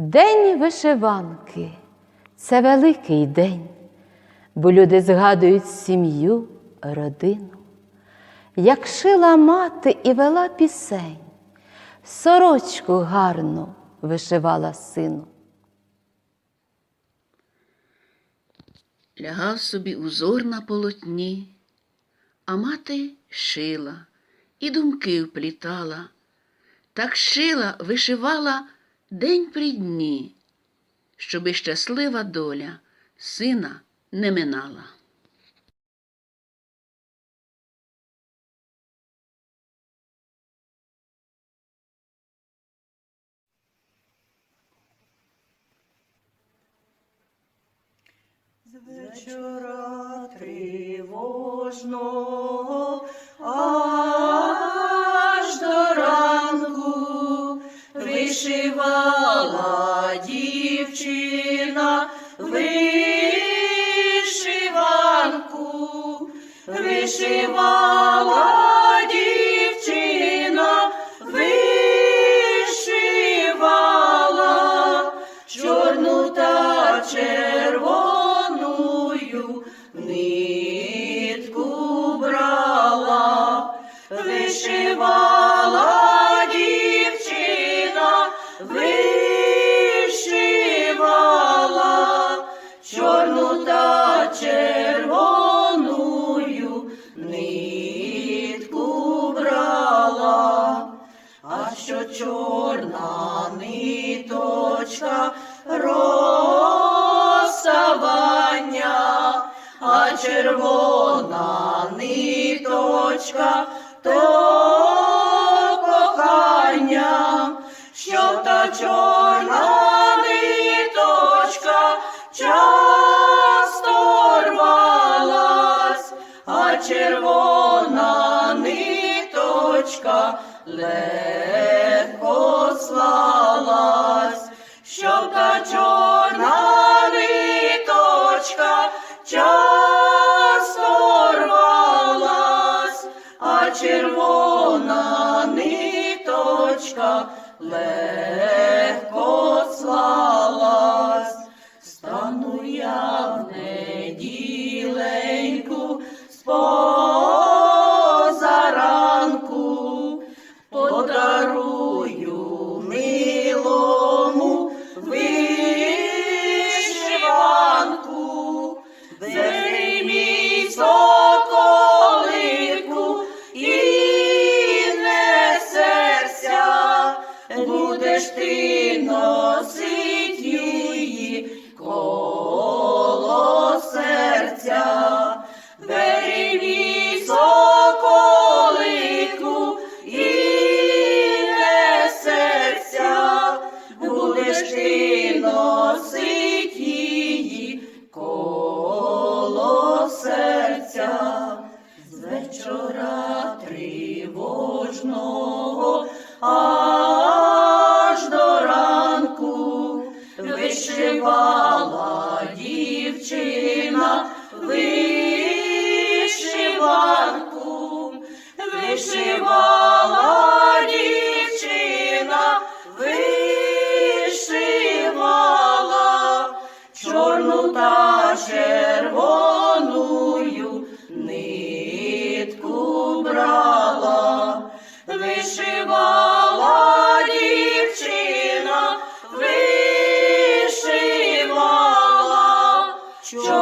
День вишиванки це великий день, бо люди згадують сім'ю, родину. Як шила мати і вела пісень, сорочку гарну вишивала сину. Лягав собі узор на полотні, а мати шила і думки вплітала. Так шила, вишивала день при дні, щоби щаслива доля сина не минала. З вечора тривожного дівчина вишиванку, що чорна ниточка розставання, а червона ниточка то кохання, що та чорна ниточка часто рвалась, а червона ниточка легко червона ниточка легко вечора тривожного, аж до ранку вишивала дівчина, вишиванку, вишивала. дівчина, Вишивала чорну та Şu